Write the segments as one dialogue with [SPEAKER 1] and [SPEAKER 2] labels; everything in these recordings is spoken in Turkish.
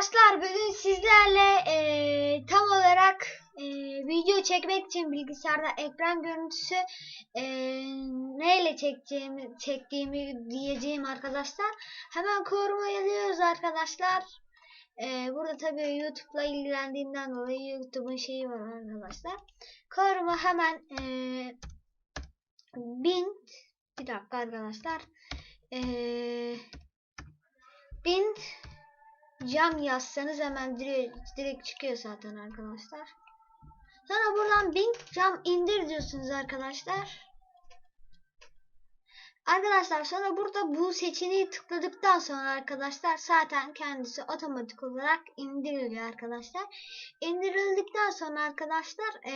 [SPEAKER 1] Arkadaşlar bugün sizlerle e, tam olarak e, video çekmek için bilgisayarda ekran görüntüsü e, neyle çektiğimi, çektiğimi diyeceğim arkadaşlar. Hemen koruma yazıyoruz arkadaşlar. E, burada tabii YouTube'la ilgilendiğimden dolayı YouTube'un şeyi var arkadaşlar. Koruma hemen e, bin bir dakika arkadaşlar. Eee cam yazsanız hemen direkt, direkt çıkıyor zaten arkadaşlar. Sonra buradan bin cam indir diyorsunuz arkadaşlar. Arkadaşlar sonra burada bu seçeneği tıkladıktan sonra arkadaşlar zaten kendisi otomatik olarak indiriliyor arkadaşlar. İndirildikten sonra arkadaşlar e,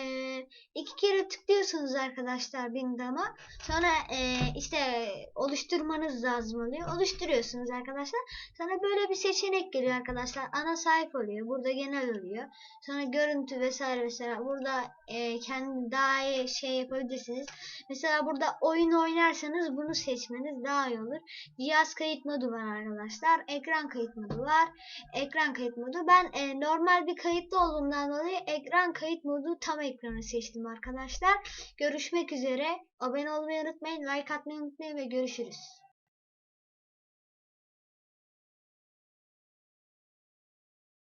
[SPEAKER 1] iki kere tıklıyorsunuz arkadaşlar Bindam'a. Sonra e, işte oluşturmanız lazım oluyor. Oluşturuyorsunuz arkadaşlar. Sonra böyle bir seçenek geliyor arkadaşlar. Ana sayfa oluyor. Burada genel oluyor. Sonra görüntü vesaire vesaire. Burada e, kendi daha iyi şey yapabilirsiniz. Mesela burada oyun oynarsanız bunu seçmeniz daha iyi olur. Cihaz kayıt modu var arkadaşlar. Ekran kayıt modu var. Ekran kayıt modu. Ben e, normal bir kayıtlı olduğumdan dolayı ekran kayıt modu tam ekranı seçtim arkadaşlar. Görüşmek üzere. Abone olmayı unutmayın. Like atmayı unutmayın ve görüşürüz.